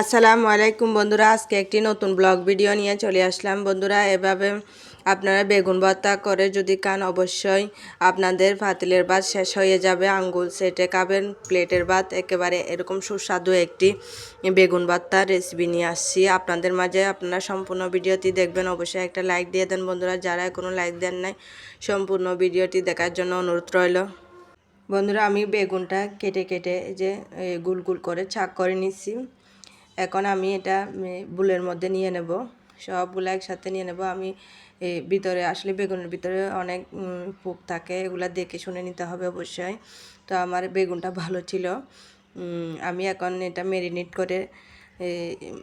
আসসালামু আলাইকুম বন্ধুরা, আজকে একটি নতুন ব্লগ ভিডিও নিয়ে চলে আসলাম। বন্ধুরা, এভাবে আপনারা বেগুন ভর্তা করে যদি খান, অবশ্যই আপনাদের পাতিলের ভাত শেষ হয়ে যাবে। আঙ্গুল সেটে খাবেন, প্লেটের ভাত, একেবারে এরকম সুস্বাদু একটি বেগুন ভর্তা রেসিপি নিয়ে আসছি। আপনাদের মাঝে আপনারা সম্পূর্ণ ভিডিওটি দেখবেন। অবশ্যই একটা লাইক দিয়ে দেন বন্ধুরা, যারা কোনো লাইক দেন নাই, সম্পূর্ণ ভিডিওটি দেখার জন্য অনুরোধ রইল। বন্ধুরা, আমি বেগুনটা কেটে কেটে যে গুল গুল করে ছাক করে নিচ্ছি। এখন আমি এটা বুলের মধ্যে নিয়ে নেব। সবগুলো একসাথে নিয়ে নেব। আমি ভিতরে, আসলে বেগুনের ভিতরে অনেক পোক থাকে, এগুলা দেখে শুনে নিতে হবে অবশ্যই। তো আমার বেগুনটা ভালো ছিল। আমি এখন এটা মেরিনেট করে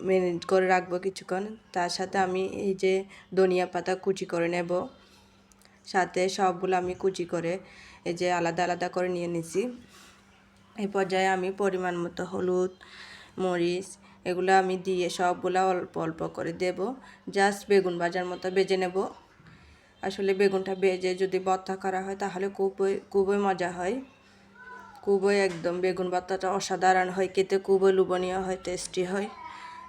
মেরিনেট করে রাখব কিছুক্ষণ। তার সাথে আমি এই যে ধনিয়া পাতা কুচি করে নেব। সাথে সবগুলো আমি কুচি করে এই যে আলাদা আলাদা করে নিয়ে নিছি। এই পর্যায়ে আমি পরিমাণ মতো হলুদ, মরিচ এগুলো আমি দিয়ে সবগুলো অল্প অল্প করে দেব। জাস্ট বেগুন ভাজার মতো বেজে নেব। আসলে বেগুনটা বেজে যদি ভর্তা করা হয় তাহলে খুবই খুবই মজা হয়। খুবই একদম বেগুন ভর্তাটা অসাধারণ হয়, খেতে খুবই লোভনীয় হয় টেস্টি হয়।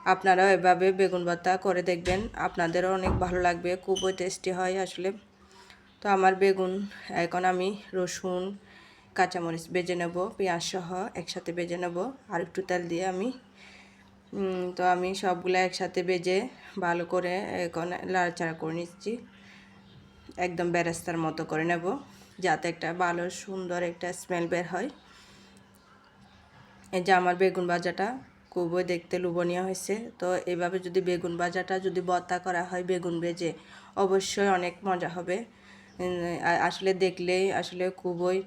আপনারাও এভাবে বেগুন ভর্তা করে দেখবেন। আপনাদেরও অনেক ভালো লাগবে, খুবই টেস্টি হয় আসলে। তো আমার বেগুন, এখন আমি রসুন, কাঁচামরিচ বেজে নেব, পেঁয়াজ সহ একসাথে বেজে নেব। আর একটু তেল দিয়ে আমি তো আমি সবগুলো একসাথে বেজে ভালো করে এখন লাড়াচাড়া করে নিচ্ছি। একদম বেরেস্তার মতো করে নেব, যাতে একটা ভালো, সুন্দর একটা স্মেল বের হয়। এই যে আমার বেগুন ভাজাটা খুবই দেখতে লোভনীয় হয়েছে। তো এভাবে যদি বেগুন ভাজাটা যদি ভর্তা করা হয় বেগুন ভেজে, অবশ্যই অনেক মজা হবে। আসলে দেখলেই আসলে খুবই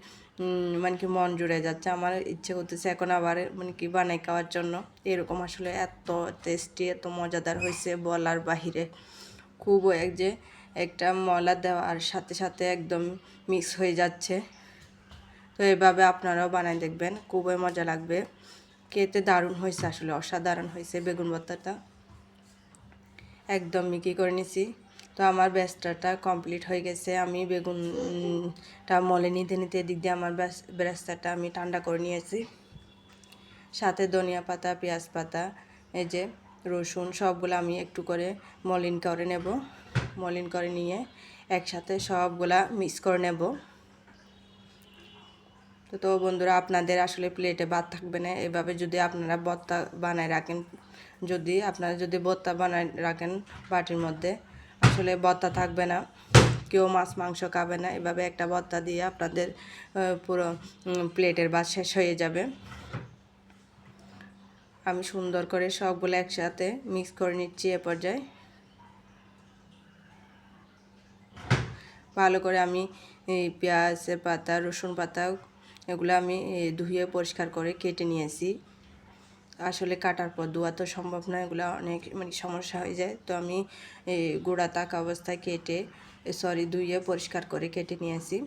মানে কি মন জুড়ে যাচ্ছে। আমার ইচ্ছে করতেছে এখন আবার মানে কি বানাই খাওয়ার জন্য। এরকম আসলে এত টেস্টি এত মজাদার হয়েছে বলার বাহিরে। খুব এক যে একটা মলা দেওয়ার সাথে সাথে একদম মিক্স হয়ে যাচ্ছে। তো এভাবে আপনারাও বানাই দেখবেন, খুবই মজা লাগবে। খেতে দারুণ হয়েছে আসলে, অসাধারণ হয়েছে বেগুন ভর্তাটা একদম মিকি করে নিছি। তো আমার ব্যস্তাটা কমপ্লিট হয়ে গেছে। আমি বেগুনটা মলে নিতে নিতে এদিক দিয়ে আমার ব্যস্তাটা আমি ঠান্ডা করে নিয়েছি। সাথে ধনিয়া পাতা, পেঁয়াজ পাতা, এই যে রসুন সবগুলো আমি একটু করে মলিন করে নেব। মলিন করে নিয়ে একসাথে সবগুলা মিক্স করে নেব। তো তো বন্ধুরা, আপনাদের আসলে প্লেটে ভাত থাকবে না। এভাবে যদি আপনারা বত্তা বানায় রাখেন, যদি আপনারা যদি বত্তা বানায় রাখেন বাটির মধ্যে আসলে বত্তা থাকবে না। কেউ মাছ, মাংস খাবে না। এভাবে একটা বত্তা দিয়ে আপনাদের পুরো প্লেটের ভাত শেষ হয়ে যাবে। আমি সুন্দর করে সবগুলো একসাথে মিক্স করে নিচ্ছি এ পর্যায়ে। ভালো করে আমি পেঁয়াজের পাতা, রসুন পাতা, এগুলো আমি ধুয়ে পরিষ্কার করে কেটে নিয়েছি। আসলে কাটার পর ধোয়া তো সম্ভব নয় এগুলো অনেক মানে সমস্যা হয়ে যায়। তো আমি গোড়া তাক অবস্থায় কেটে সরি, ধুয়ে পরিষ্কার করে কেটে নিয়ে আসি।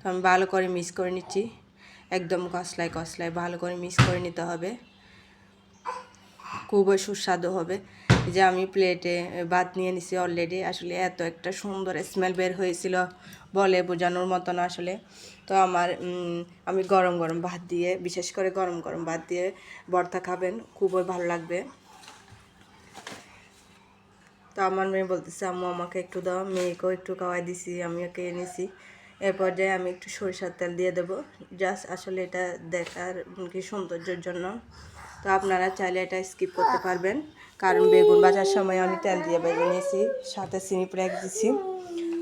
তো আমি ভালো করে মিক্স করে নিচ্ছি। একদম কসলায় কসলায় ভালো করে মিক্স করে নিতে হবে। খুবই সুস্বাদু হবে। যে আমি প্লেটে ভাত নিয়ে নিছি অলরেডি আসলে এত একটা সুন্দর স্মেল বের হয়েছিল, বলে বোঝানোর মতো না আসলে। তো আমার আমি গরম গরম ভাত দিয়ে, বিশেষ করে গরম গরম ভাত দিয়ে ভর্তা খাবেন, খুবই ভালো লাগবে। তো আমার মেয়ে বলতেছে, আম্মু, আমাকে একটু দাও, মেয়েকেও একটু খাওয়াই দিছি আমি ওকে এনেছি এর পর্যায়ে আমি একটু সরিষার তেল দিয়ে দেবো। জাস্ট আসলে এটা দেখার কি সৌন্দর্যের জন্য। তো আপনারা চাইলে এটা স্কিপ করতে পারবেন। কারণ বেগুন ভাজার সময় আমি তেল দিয়ে বেগুন নিয়েছি সাথে চিনি প্রেক দিছি।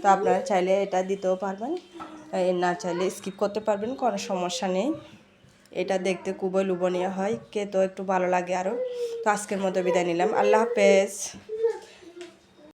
তো আপনারা চাইলে এটা দিতেও পারবেন। না চাইলে স্কিপ করতে পারবেন, কোনো সমস্যা নেই। এটা দেখতে খুবই লোভনীয় হয় কে তো একটু ভালো লাগে আরও তো আজকের মতো বিদায় নিলাম। আল্লাহ হাফেজ।